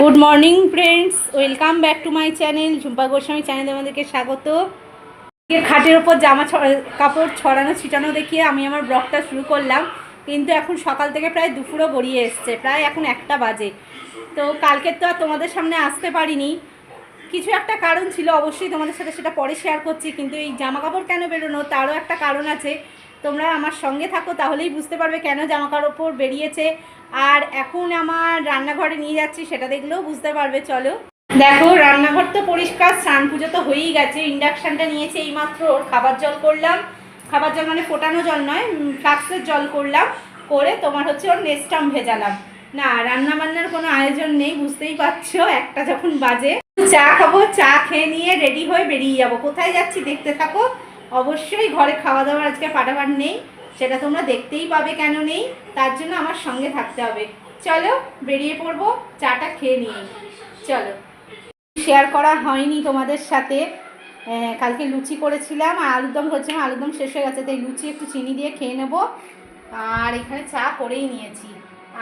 Good morning friends welcome back to my channel Jhumpa Goswami চ্যানেলে আমাদেরকে স্বাগত। খাটের ওপর জামা কাপড় ছড়ানো, ছিটানো দেখিয়ে আমি আমার ব্লগটা শুরু করলাম। কিন্তু এখন সকাল থেকে প্রায় দুপুরও গড়িয়ে এসছে, প্রায় এখন একটা বাজে। তো কালকের তো আর তোমাদের সামনে আসতে পারিনি। কিছু একটা কারণ ছিল, অবশ্যই তোমাদের সাথে সেটা পরে শেয়ার করছি। কিন্তু এই জামা কাপড় কেন বেরোনো, তারও একটা কারণ আছে। তোমরা আমার সঙ্গে থাকো, তাহলেই বুঝতে পারবে কেন জামা কাপড় বেরিয়েছে। আর এখন আমার রান্নাঘরে নিয়ে যাচ্ছি, সেটা দেখলেও বুঝতে পারবে, চলো। দেখো, রান্নাঘর তো পরিষ্কার স্নান পুজো তো হয়েই গেছে। ইন্ডাকশানটা নিয়েছে এইমাত্র, ওর খাবার জল করলাম। খাবার জল মানে ফোটানো জল নয় ফ্লাক্সের জল করলাম। করে তোমার হচ্ছে ওর নেস্টাম ভেজালাম। না রান্না বান্নার কোনো আয়োজন নেই, বুঝতেই পারছ, একটা যখন বাজে। চা খাব, চা খেয়ে নিয়ে রেডি হয়ে বেরিয়ে যাব। কোথায় যাচ্ছি দেখতে থাকো। অবশ্যই ঘরে খাওয়া দাওয়ার আজকে পাটাপাট নেই, সেটা তোমরা দেখতেই পাবে কেন নেই, তার জন্য আমার সঙ্গে থাকতে হবে। চলো বেরিয়ে পড়ব, চাটা খেয়ে নিয়ে চলো। শেয়ার করা হয়নি তোমাদের সাথে। কালকে লুচি করেছিলাম, আর আলুরদম করেছিলাম আলুরদম শেষ হয়ে গেছে, তাই লুচি একটু চিনি দিয়ে খেয়ে নেব। আর এখানে চা করেই নিয়েছি।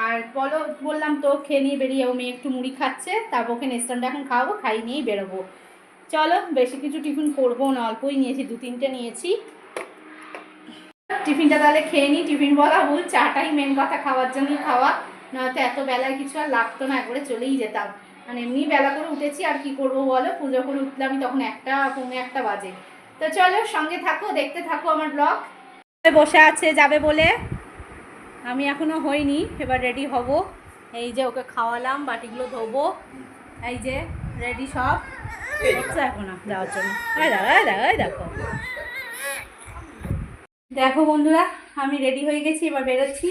আর বলো, বললাম তো, খেয়ে নিয়ে বেরিয়ে যাব, মেয়ে একটু মুড়ি খাচ্ছে, তারপর ওকে নেস্টনটা এখন খাওয়াবো খাই নিয়েই বেরোবো। চলো, বেশি কিছু টিফিন করব না, অল্পই নিয়েছি, দু তিনটে নিয়েছি। টিফিনটা তাহলে খেয়ে নিই টিফিন বলা ভুল, চাটাই মেন কথা, খাওয়ার জন্যই খাওয়া। নয়তো এত বেলায় কিছু আর লাগতো না, একবারে চলেই যেতাম। মানে এমনি বেলা করে উঠেছি, আর কি করব বলো? পুজো করে উঠলামই তখন একটা, পৌনে একটা বাজে। তো চলো, সঙ্গে থাকো, দেখতে থাকো আমার ব্লগ বসে আছে, যাবে বলে। আমি এখনও হইনি, এবার রেডি হব। এই যে ওকে খাওয়ালাম, বাটিগুলো ধোবো। এই যে রেডি সব। যাওয়ার জন্য। দেখো। দেখো বন্ধুরা, আমি রেডি হয়ে গেছি, এবার বেরোচ্ছি।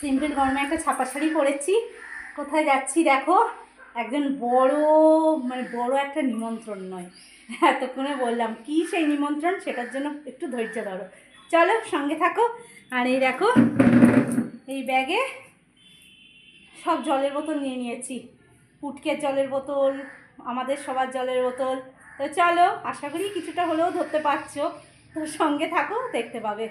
সিম্পল গরমে একটা ছাপা শাড়ি পরেছি। কোথায় যাচ্ছি দেখো? একজন বড় মানে বড় একটা নিমন্ত্রণ নয়। এতক্ষণে বললাম, কি সেই নিমন্ত্রণ? সেটার জন্য একটু ধৈর্য ধরো। চলো, সঙ্গে থাকো। আর এই দেখো, এই ব্যাগে সব জলের বোতল নিয়ে নিয়েছি। পুটকের জলের বোতল আমাদের সবার জলের বোতল। তো চলো, আশা করি কিছুটা হলেও ধরতে পারছ। তো সঙ্গে থাকো, দেখতে পাবে।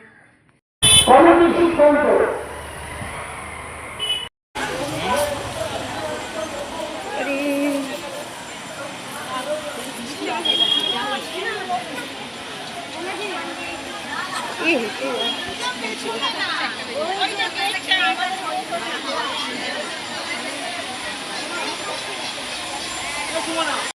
second one out.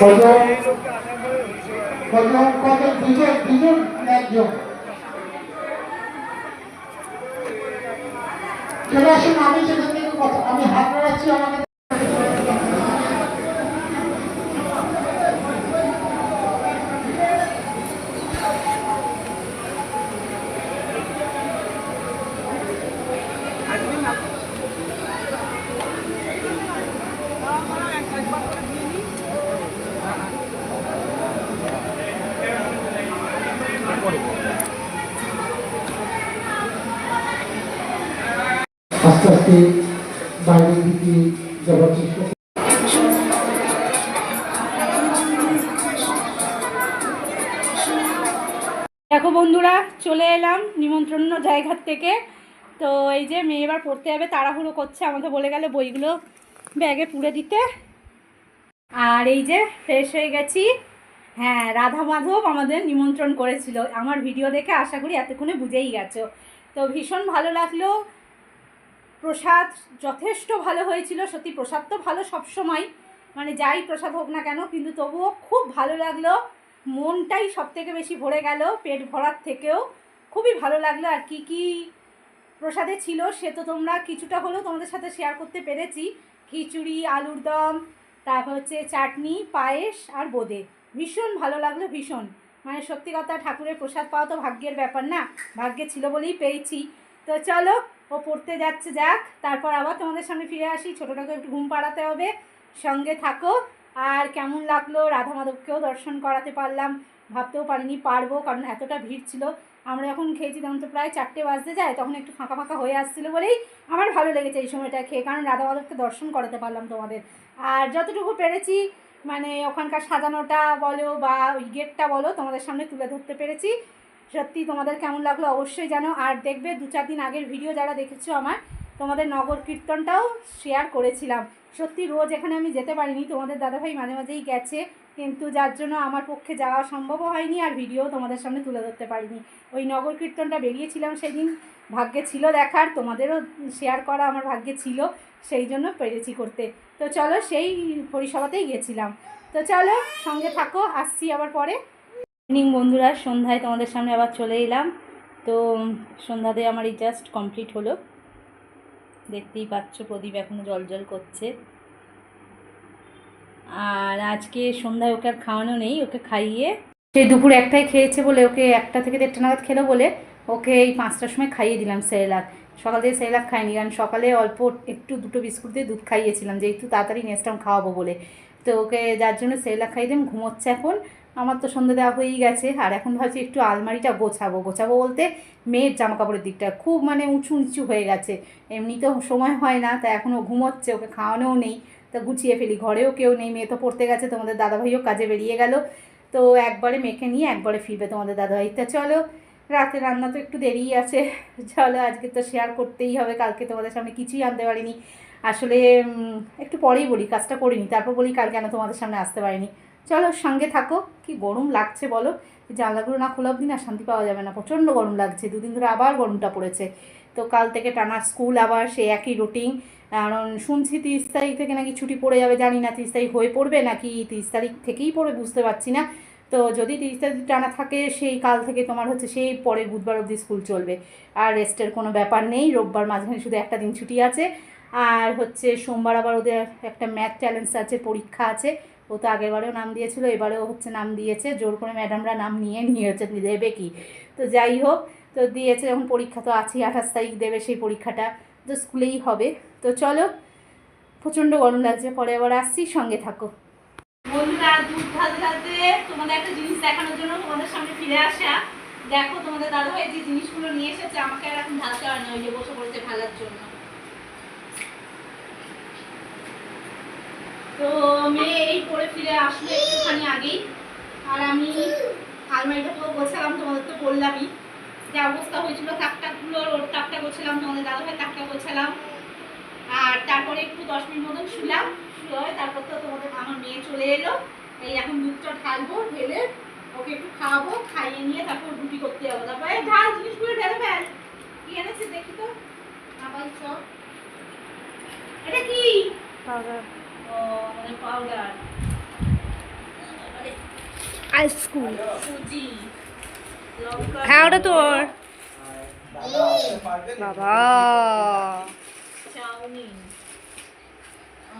কজন? কজন কজন? দুজন আমি সেখান থেকে আমি হাত রাখছি আমাকে। দেখো বন্ধুরা, চলে এলাম নিমন্ত্রণ জায়গার থেকে। তো এই যে মেয়ে এবার পড়তে যাবে, তাড়াহুড়ো করছে, আমাকে বলে গেলে বইগুলো ব্যাগে পুড়ে দিতে। আর এই যে ফ্রেশ হয়ে গেছি। হ্যাঁ রাধা মাধব আমাদের নিমন্ত্রণ করেছিল। আমার ভিডিও দেখে আশা করি এতক্ষণে বুঝেই গেছো। তো ভীষণ ভালো লাগল। প্রসাদ যথেষ্ট ভালো হয়েছিল। সত্যি প্রসাদ তো ভালো সবসময়। মানে যাই প্রসাদ হোক না কেন, কিন্তু তবুও খুব ভালো লাগল। মনটাই সব থেকে বেশি ভরে গেল পেট ভরার থেকেও। খুবই ভালো লাগল। আর কি কি প্রসাদে ছিল সে তো তোমরা কিছুটা হলেও তোমাদের সাথে শেয়ার করতে পেরেছি। খিচুড়ি, আলুর দম, তারপর হচ্ছে চাটনি, পায়েস আর বোঁদে। ভীষণ ভালো লাগল, ভীষণ। মানে সত্যি কথা, ঠাকুরের প্রসাদ পাওয়া তো ভাগ্যের ব্যাপার না, ভাগ্যে ছিল বলেই পেয়েছি। তো চলো, ও পড়তে যাচ্ছে যাক, তারপর আবার তোমাদের সামনে ফিরে আসি ছোটোটাকে একটু ঘুম পাড়াতে হবে, সঙ্গে থাকো। আর কেমন লাগল, রাধা মাধবকেও দর্শন করাতে পারলাম, ভাবতেও পারিনি পারব, কারণ এতটা ভিড় ছিল। আমরা যখন খেয়েছি, তখন তো প্রায় চারটে বাজতে যায়, তখন একটু ফাঁকা ফাঁকা হয়ে আসছিল বলেই আমার ভালো লেগেছে এই সময়টা খেয়ে, কারণ রাধা মাধবকে দর্শন করাতে পারলাম তোমাদের। আর যতটুকু পেরেছি মানে ওখানকার সাজানোটা বলো বা ওই গেটটা বলো তোমাদের সামনে তুলে ধরতে পেরেছি। সত্যি তোমাদের কেমন লাগল অবশ্যই জানো। আর দেখবে দু চার দিন আগের ভিডিও যারা দেখেছ আমার, তোমাদের নগর কীর্তনটাও শেয়ার করেছিলাম। সত্যি রোজ এখানে আমি যেতে পারিনি। তোমাদের দাদাভাই মাঝে মাঝেই গেছে, কিন্তু যার জন্য আমার পক্ষে যাওয়া সম্ভবও হয়নি আর ভিডিও তোমাদের সামনে তুলে ধরতে পারিনি। ওই নগর কীর্তনটা বেরিয়েছিলাম সেদিন, ভাগ্যে ছিল দেখার, তোমাদেরও শেয়ার করা আমার ভাগ্যে ছিল, সেই জন্য পেরেছি করতে। তো চলো সেই পরিষেবাতেই গেছিলাম। তো চলো সঙ্গে থাকো, আসছি আবার পরে। ইভিনিং বন্ধুরা, সন্ধ্যায় তোমাদের সামনে আবার চলে এলাম। তো সন্ধ্যাতে আমার এই জাস্ট কমপ্লিট হলো। দেখতেই পাচ্ছ, প্রদীপ এখনও জল করছে। আর আজকে সন্ধ্যায় ওকে আর খাওয়ানো নেই, ওকে খাইয়ে সেই দুপুর একটাই খেয়েছে বলে ওকে একটা থেকে দেড়টা নাগাদ খেলো বলে ওকে এই পাঁচটার সময় খাইয়ে দিলাম সেরেলাক সকাল থেকে সেরেলাক খাইনি, কারণ সকালে অল্প একটু দুটো বিস্কুট দিয়ে দুধ খাইয়েছিলাম, যেহেতু তাড়াতাড়ি নেক্সট টাইম খাওয়াবো বলে। তো ওকে যার জন্য সেরেলাক খাইয়ে দিলাম, ঘুমোচ্ছে এখন। আমার তো সন্ধ্যে দেওয়া হয়েই গেছে, আর এখন ভাবছি একটু আলমারিটা গোছাবো। গোছাবো বলতে মেয়ের জামা কাপড়ের দিকটা খুব মানে উঁচু নিচু হয়ে গেছে। এমনিতেও সময় হয় না, তা এখনও ঘুমোচ্ছে, ওকে খাওয়ানোও নেই। তা গুছিয়ে ফেলি, ঘরেও কেউ নেই, মেয়ে তো পড়তে গেছে, তোমাদের দাদাভাইও কাজে বেরিয়ে গেল। তো একবারে মেখে নিয়ে একবারে ফিরবে তোমাদের দাদাভাই। তা চলো, রাতে রান্না তো একটু দেরিই আছে। চলো, আজকে তো শেয়ার করতেই হবে, কালকে তোমাদের সামনে কিছুই আনতে পারিনি। আসলে একটু পরেই বলি, কাজটা করিনি, তারপর বলি কালকে কেন তোমাদের সামনে আসতে পারিনি। চলো সঙ্গে থাকো। কি গরম লাগছে বলো? জানলাগুলো না খোলা অবধি না শান্তি পাওয়া যাবে না। প্রচণ্ড গরম লাগছে। দুদিন ধরে আবার গরমটা পড়েছে। তো কাল থেকে টানা স্কুল আবার সেই একই রুটিন কারণ শুনছি তিরিশ তারিখ থেকে নাকি ছুটি পড়ে যাবে, জানি না তিরিশ তারিখ হয়ে পড়বে নাকি তিরিশ তারিখ থেকেই পড়বে, বুঝতে পারছি না। তো যদি তিরিশ তারিখ টানা থাকে, সেই কাল থেকে তোমার হচ্ছে সেই পরের বুধবার অবধি স্কুল চলবে। আর রেস্টের কোনো ব্যাপার নেই। রোববার মাঝখানে শুধু একটা দিন ছুটি আছে। আর হচ্ছে সোমবার আবার ওদের একটা ম্যাথ চ্যালেঞ্জ আছে, পরীক্ষা আছে। ও তো আগেরবারেও নাম দিয়েছিল, এবারেও হচ্ছে নাম দিয়েছে। জোর করে ম্যাডামরা নাম নিয়ে নিয়েছে দেবে কি? তো যাই হোক, তো দিয়েছে যখন পরীক্ষা, তো আছেই আঠাশ তারিখ দেবে সেই পরীক্ষাটা, তো স্কুলেই হবে। তো চলো, প্রচণ্ড গরম লাগছে, পরে আবার আসছি, সঙ্গে থাকো। বন্ধুরা দুধ তোমাদের একটা জিনিস দেখানোর জন্য তোমাদের ফিরে আসা। দেখো, তোমাদের যে জিনিসগুলো নিয়ে এসেছে, আমাকে এখন বসে জন্য। তো মেয়ে ফিরে আসলো একটুখানি আগেই। আর আমি আলমারিটা পুরো গোছালাম তোমাদের তো বললামই যে অবস্থা হয়েছিল তাকটাগুলো ওর তাকটা গোছালাম তোমাদের দাদা ভাই তাকটা গোছালাম। আর তারপরে একটু দশ মিনিট মতন শুলাম শুয়ে তারপর তো তোমাদের আমার মেয়ে চলে এলো। এই এখন দুধটা ঢালবো ঢেলে ওকে একটু খাওয়াবো খাইয়ে নিয়ে তারপর রুটি করতে যাব। তারপরে ঢাল জিনিসগুলো ঢেলে ফেল কি এনেছে দেখি তো। আবার সব। এটা কি? ও মানে পাউডার। আইসক্রিম হ্যাঁ ওটা তোর। বাবা। চাউমিন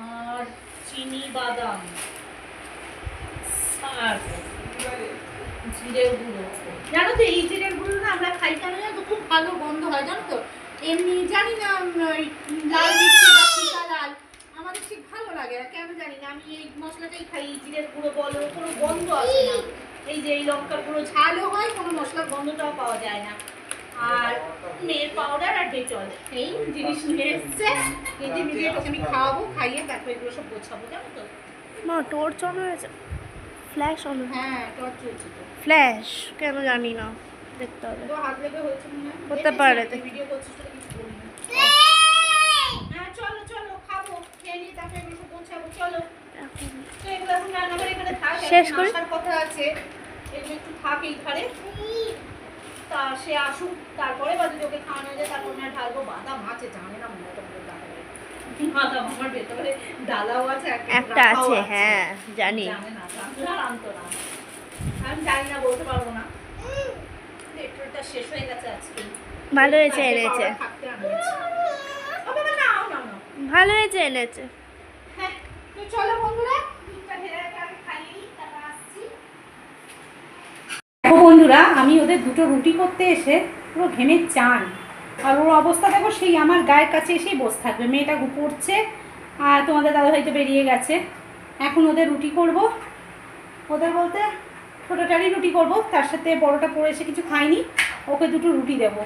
আর চিনি বাদাম। জিরের গুঁড়ো। জানো তো, এই জিরের গুঁড়ো না আমরা খাই কেন জানো তো? খুব ভালো গন্ধ হয়, জানো তো? এমনি জানি না লাল লাল। আমাদের ঠিক ভালো লাগে। না কেন জানি না আমি এই মশলাটাই খাই জিরের গুঁড়ো বলো কোনো গন্ধ আসে না। এই যে এই লঙ্কার গুঁড়ো ঝালও হয় কোনো মশলার গন্ধটাও পাওয়া যায় না। আর মেয়ের পাউডার আর ডেটল এই জিনিস নিয়ে এসছে। এই যে নিজে তোকে আমি খাওয়াবো খাইয়ে তারপর এগুলো সব গোছাবো জানো তো? মা টর্চ অন হয়েছে। ফ্ল্যাশ অন হ্যাঁ টর্চ চলছে তো। ফ্ল্যাশ কেন জানি না। দেখতে হবে। তো হাত লেগে হয়েছে মনে হয়। হতে পারে। ভিডিও করছিস তো কিছু বলিনি। হ্যাঁ চলো চলো খাব খেয়ে নিয়ে তারপর এগুলো সব গোছাবো চলো এখন তো এগুলো এখন রান্নাঘরে এখানে থাক শেষ করি? কথা আছে। এগুলো একটু থাক এই তা সে আসুক তারপরে বা যদি ওকে খাওয়ানো যায় তারপর না ঢালবো বাদাম আছে জানে না মনে তো বাদাম আমার ভেতরে ডালাও আছে একটা আছে হ্যাঁ জানি। জানে না আনতো না। আমি জানি না বলতে পারব না। পেট্রোলটা শেষ হয়ে গেছে আজকে। ভালো হয়েছে এনেছে। ভালো হয়েছে এনেছে। বন্ধুরা। দেখো বন্ধুরা, আমি ওদের দুটো রুটি করতে এসে পুরো ঘেমে চান। আর ওর অবস্থা দেখো, সেই আমার গায়ের কাছে এসেই বসে থাকবে। মেয়েটা পড়ছে, আর তোমাদের দাদা হয়তো বেরিয়ে গেছে। এখন ওদের রুটি করব। ওদের বলতে ছোটোটারই রুটি করব। তার সাথে বড়টা পড়ে এসে কিছু খায়নি। ওকে দুটো রুটি দেব।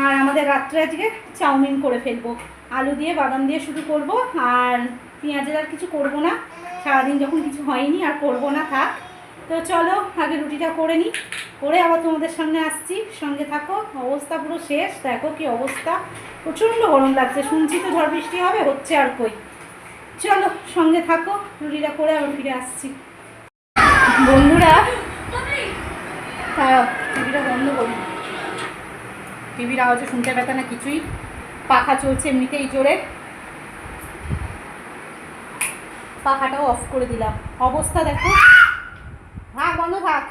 আর আমাদের রাত্রে আজকে চাউমিন করে ফেলব। আলু দিয়ে বাদাম দিয়ে শুরু করব। আর পেঁয়াজের আর কিছু করব না। সারাদিন যখন কিছু হয়নি, আর করব না, থাক। তো চলো, আগে রুটিটা করে নিই করে আবার তোমাদের সামনে আসছি। সঙ্গে থাকো, অবস্থা পুরো শেষ। দেখো কি অবস্থা। প্রচণ্ড গরম লাগছে। শুনছি তো ঝড় বৃষ্টি হবে, হচ্ছে আর কই। চলো, সঙ্গে থাকো, রুটিটা করে আবার ফিরে আসছি। বন্ধুরা টিভিটা বন্ধ করি। টিভির আওয়াজে শুনতে পেতে না কিছুই। পাখা চলছে এমনিতেই জোরে। পাখাটাও অফ করে দিলাম। অবস্থা দেখো। থাক, বন্ধ থাক।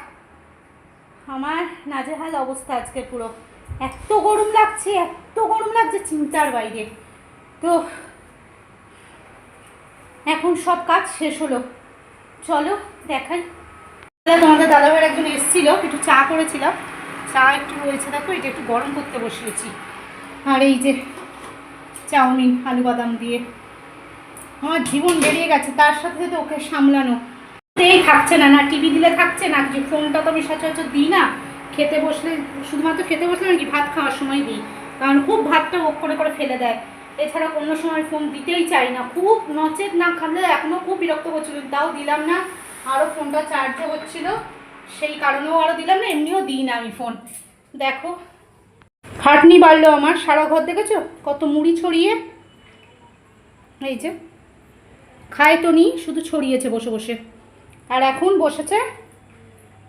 আমার নাজেহাল অবস্থা আজকে পুরো। এত গরম লাগছে, এত গরম লাগছে চিন্তার বাইরে। তো এখন সব কাজ শেষ হলো। চলো, দেখাই। তোমাদের দাদাভাইয়ের একজন এসেছিল, একটু চা করেছিলাম। চা একটু রয়েছে দেখো, এটা একটু গরম করতে বসিয়েছি। আর এই যে চাউমিন, আলু বাদাম দিয়ে। আমার জীবন বেরিয়ে গেছে, তার সাথে সাথে ওকে সামলানো। এই থাকছে না না টিভি দিলে থাকছে না, যে ফোনটা তো আমি সচরাচর দিই না। খেতে বসলে, শুধুমাত্র খেতে বসলে নাকি ভাত খাওয়ার সময় দিই। কারণ খুব ভাতটা ওক করে করে ফেলে দেয়। এছাড়া অন্য সময় ফোন দিতেই চাই না। খুব নচেত না খালে এখনও খুব বিরক্ত করছিল তাও দিলাম না। আরও ফোনটা চার্জও হচ্ছিল। সেই কারণেও আরও দিলাম না, এমনিও দিই না আমি ফোন। দেখো। খাটনি বাড়লো আমার, সারা ঘর দেখেছ? কত মুড়ি ছড়িয়ে। এই যে। খায় তো নি, শুধু ছড়িয়েছে বসে বসে। আর এখন বসেছে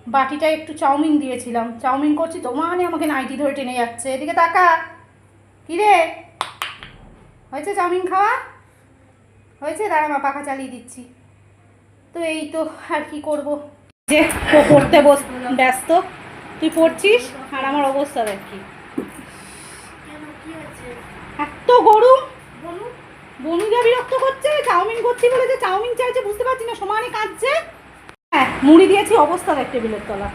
বাটিটা একটু চাউমিন দিয়েছিলাম। চাউমিন করছি তো মানে আমাকে নাইটি ধরে টেনে যাচ্ছে। এদিকে তাকা। কি রে হয়েছে চাউমিন খাওয়া? হয়েছে? দাঁড়া, মা, পাখা চালিয়ে দিচ্ছি। তো এই তো, আর কি করব? যে পড়তে বস ব্যস্ত। তুই পড়ছিস? আর আমার অবস্থা দেখ কি এত গরম বনুদা বিরক্ত করছে চাউমিন করছি বলে যে চাউমিন চাইছে বুঝতে পারছি না সমানে কাঁদছে। হ্যাঁ মুড়ি দিয়েছি অবস্থা দেখ টেবিলের তলা।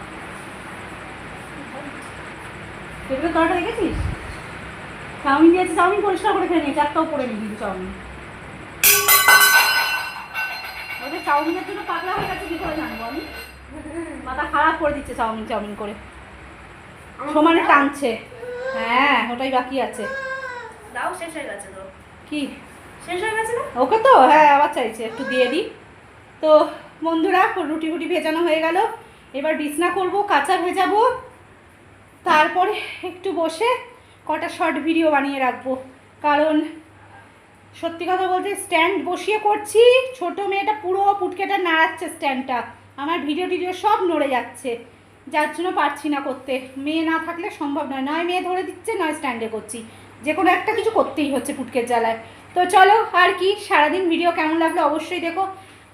টেবিলের তলাটা দেখেছিস? চাউমিন দিয়েছি চাউমিন পরিষ্কার করে খেয়ে নিয়েছি একটাও করে নিবি চাউমিন। ওদের চাউমিনের জন্য পাতলা হয়ে গেছে কি করে জানব আমি? মাথা খারাপ করে দিচ্ছে চাউমিন চাউমিন করে। সমানে টানছে। হ্যাঁ ওটাই বাকি আছে। দাও শেষ হয়ে গেছে তো। কি? শেষ হয়ে গেছে না? ওকে তো? হ্যাঁ আবার চাইছে, একটু দিয়ে দিই। তো বন্ধুরা রুটি ফুটি ভেজানো হয়ে গেল। এবার বিছনা করব, কাঁচা ভেজাবো। তারপরে একটু বসে কটা শর্ট ভিডিও বানিয়ে রাখব। কারণ সত্যি কথা বলতে স্ট্যান্ড বসিয়ে করছি, ছোট মেয়েটা পুরো পুটকেটা নাড়াচ্ছে স্ট্যান্ডটা। আমার ভিডিও টিডিও সব নড়ে যাচ্ছে। যার জন্য পারছি না করতে। মেয়ে না থাকলে সম্ভব নয়। নয় মেয়ে ধরে দিচ্ছে, নয় স্ট্যান্ডে করছি। যে কোনো একটা কিছু করতেই হচ্ছে পুটকের জ্বালায়। তো চলো, আর কি? সারাদিন ভিডিও কেমন লাগল অবশ্যই দেখো।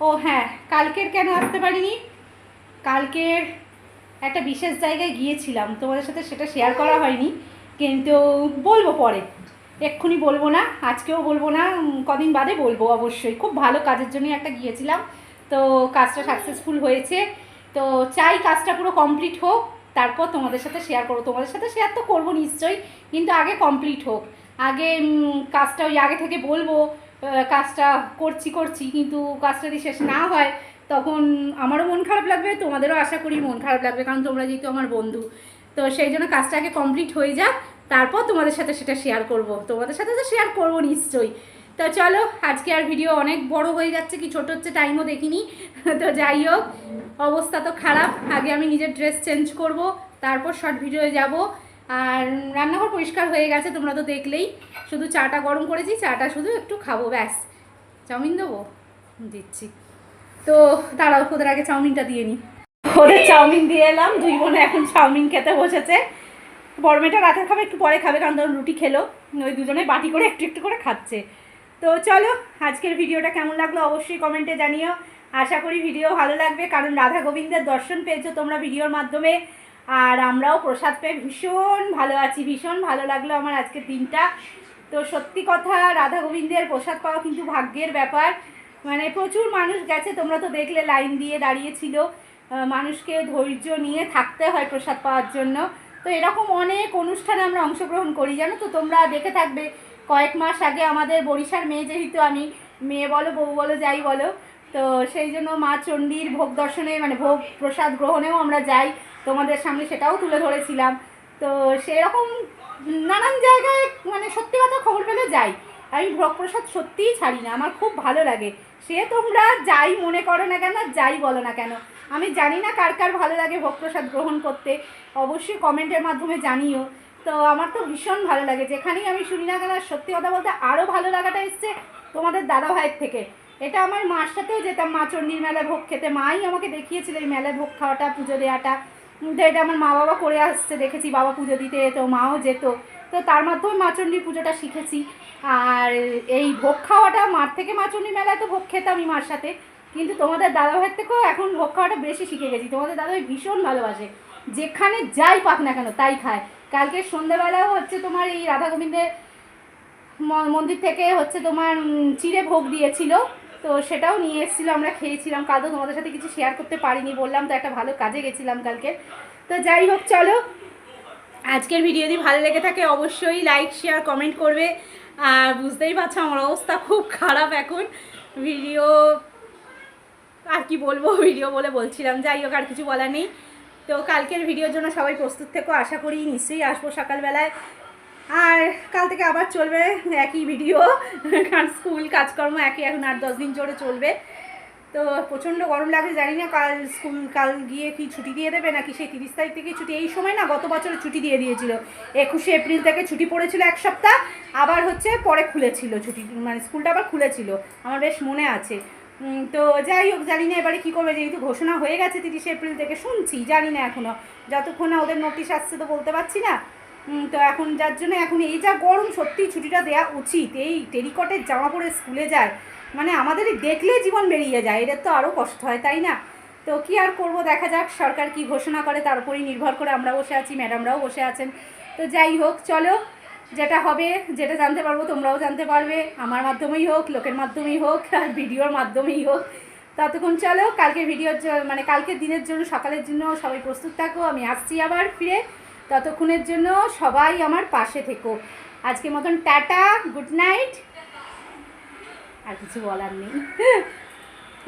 ও হ্যাঁ কালকের কেন আসতে পারিনি? কালকের একটা বিশেষ জায়গায় গিয়েছিলাম, তোমাদের সাথে সেটা শেয়ার করা হয়নি, কিন্তু বলব পরে। এক্ষুনি বলব না, আজকেও বলব না কদিন বাদে বলব অবশ্যই। খুব ভালো কাজের জন্যই একটা গিয়েছিলাম, তো কাজটা সাকসেসফুল হয়েছে। তো চাই কাজটা পুরো কমপ্লিট হোক, তারপর তোমাদের সাথে শেয়ার করব। তোমাদের সাথে শেয়ার তো করব নিশ্চয়ই, কিন্তু আগে কমপ্লিট হোক। আগে কাজটা ওই আগে থেকে বলব কাজটা করছি করছি, কিন্তু কাজটা যদি শেষ না হয়, তখন আমারও মন খারাপ লাগবে, তোমাদেরও আশা করি মন খারাপ লাগবে, কারণ তোমরা যেহেতু আমার বন্ধু। তো সেই জন্য কাজটা আগে কমপ্লিট হয়ে যাক, তারপর তোমাদের সাথে সেটা শেয়ার করব। তোমাদের সাথে তো শেয়ার করব নিশ্চয়ই। তো চলো, আজকে আর ভিডিও অনেক বড় হয়ে যাচ্ছে, কি ছোট হচ্ছে টাইমও দেখিনি। তো যাই হোক, অবস্থা তো খারাপ, আগে আমি নিজের ড্রেস চেঞ্জ করব, তারপর শর্ট ভিডিওয়ে যাব। আর রান্নাঘর পরিষ্কার হয়ে গেছে, তোমরা তো দেখলেই। শুধু চাটা গরম করেছি, চাটা শুধু একটু খাব, ব্যাস। চাউমিন দেবো? দিচ্ছি। তো দাঁড়াও, ওদের আগে চাউমিনটা দিয়ে নিই ওদের চাউমিন দিয়ে এলাম, দুই বোনে এখন চাউমিন খেতে বসেছে। বড় মেয়েটা রাতের খাবে, একটু পরে খাবে, কারণ তখন রুটি খেলো। ওই দুজনে বাটি করে একটু একটু করে খাচ্ছে। তো চলো, আজকের ভিডিওটা কেমন লাগল অবশ্যই কমেন্টে জানিও। আশা করি ভিডিও ভালো লাগবে, কারণ রাধা গোবিন্দের দর্শন পেয়েছ তোমরা ভিডিওর মাধ্যমে। আর আমরাও প্রসাদ পেয়ে ভীষণ ভালো আছি, ভীষণ ভালো লাগল আমার আজকের দিনটা। তো সত্যি কথা, রাধা গোবিন্দের প্রসাদ পাওয়া কিন্তু ভাগ্যের ব্যাপার। মানে প্রচুর মানুষ গেছে, তোমরা তো দেখলে লাইন দিয়ে দাঁড়িয়েছিল মানুষকে ধৈর্য নিয়ে থাকতে হয় প্রসাদ পাওয়ার জন্য। তো এরকম অনেক অনুষ্ঠানে আমরা অংশগ্রহণ করি, জানো তো? তোমরা দেখে থাকবে, কয়েক মাস আগে আমাদের বরিশার মেয়ে, যেহেতু আমি, মেয়ে বলো, বউ বলো, যাই বলো তো সেই জন্য মা চণ্ডীর ভোগ দর্শনে মানে ভোগ প্রসাদ গ্রহণেও আমরা যাই। তোমাদের সামনে সেটাও তুলে ধরেছিলাম। তো সেরকম নানান জায়গায় মানে সত্যি কথা খবর পেলে যাই। আমি ভোগ প্রসাদ সত্যিই ছাড়ি না, আমার খুব ভালো লাগে। সে তোমরা যাই মনে করো না কেন যাই বলো না কেন। আমি জানি না কার কার ভালো লাগে ভোগ প্রসাদ গ্রহণ করতে। অবশ্যই কমেন্টের মাধ্যমে জানিও। তো আমার তো ভীষণ ভালো লাগে। যেখানেই আমি শুনি না কেন সত্যি কথা বলতে আরও ভালো লাগাটা এসছে তোমাদের দাদা ভাইয়ের থেকে। এটা আমার মার সাথেও যেতাম, মা চণ্ডীর মেলায় ভোগ খেতে। মাই আমাকে দেখিয়েছিল এই মেলায় ভোগ খাওয়াটা, পুজো দেওয়াটা। তো এটা আমার মা বাবা করে আসছে, দেখেছি বাবা পুজো দিতে যেত, মাও যেত। তো তার মাধ্যমে মা চণ্ডীর পুজোটা শিখেছি। আর এই ভোগ খাওয়াটা, মার থেকে মা চণ্ডীর মেলায় তো ভোগ খেতামই মার সাথে। কিন্তু তোমাদের দাদাভাইয়ের থেকেও এখন ভোগ খাওয়াটা বেশি শিখে গেছি। তোমাদের দাদা ভাই ভীষণ ভালোবাসে। যেখানে যাই পাক না কেন, তাই খায়। কালকে সন্ধ্যেবেলাও হচ্ছে তোমার এই রাধা গোবিন্দের মন্দির থেকে হচ্ছে তোমার চিড়ে ভোগ দিয়েছিল। তো সেটাও নিয়ে এসেছিল, আমরা খেয়েছিলাম। তো তোমাদের সাথে কিছু শেয়ার করতে পারিনি, বললাম তো একটা ভালো কাজে গেছিলাম কালকে। তো যাই হোক, চলো। আজকের ভিডিও যদি ভালো লেগে থাকে, অবশ্যই লাইক শেয়ার কমেন্ট করবে। আর বুঝতেই পারছ আমার অবস্থা খুব খারাপ এখন। ভিডিও আর কি বলব ভিডিও বলে বলছিলাম। যাই হোক, আর কিছু বলার নেই। তো কালকের ভিডিওর জন্য সবাই প্রস্তুত থেকো, আশা করি নিশ্চয়ই আসব সকালবেলায়। আর কাল থেকে আবার চলবে একই ভিডিও কারণ স্কুল কাজকর্ম একই এখন আট দশ দিন জোরে চলবে। তো প্রচণ্ড গরম লাগে জানি না কাল স্কুল, কাল গিয়ে কি ছুটি দিয়ে দেবে নাকি সেই তিরিশ তারিখ থেকে ছুটি। এই সময় না গত বছরে ছুটি দিয়ে দিয়েছিল। একুশে এপ্রিল থেকে ছুটি পড়েছিল এক সপ্তাহ, আবার হচ্ছে পরে খুলেছিল ছুটি মানে স্কুলটা আবার খুলেছিল। আমার বেশ মনে আছে। তো যাই হোক, জানি না এবারে কী করবে, যেহেতু ঘোষণা হয়ে গেছে তিরিশে এপ্রিল থেকে, শুনছি, জানি না এখনও যতক্ষণ না ওদের নোটিশ আসছে তো বলতে পারছি না। তো এখন যার জন্য এখন এই যা গরম, সত্যি ছুটিটা দেওয়া উচিত। এই টেরিকটের জামা পরে স্কুলে যায় মানে আমাদের দেখলে জীবন বেরিয়ে যায়, এদের তো আরও কষ্ট হয়, তাই না? তো কি আর করব, দেখা যাক সরকার কি ঘোষণা করে, তার উপরেই নির্ভর করে আমরা বসে আছি, ম্যাডামরাও বসে আছেন। তো যাই হোক, চলো, যেটা হবে, যেটা জানতে পারব তোমরাও জানতে পারবে, আমার মাধ্যমেই হোক, লোকের মাধ্যমেই হোক, আর ভিডিওর মাধ্যমেই হোক। ততক্ষণ চলো, কালকে ভিডিওর মানে কালকের দিনের জন্য, সকালের জন্য সবাই প্রস্তুত থাকো, আমি আসছি আবার ফিরে। ততক্ষণের জন্য সবাই আমার পাশে থেকো। আজকে মতন টাটা, গুড নাইট। আর কিছু বলার নেই।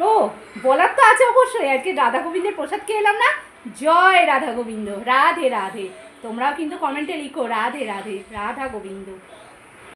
ও, বলার তো আছে অবশ্যই। আর কি, রাধা গোবিন্দের প্রসাদ খেয়ে এলাম না? জয় রাধা গোবিন্দ। রাধে রাধে। তোমরাও কিন্তু কমেন্টে লিখো, রাধে রাধে। রাধা গোবিন্দ।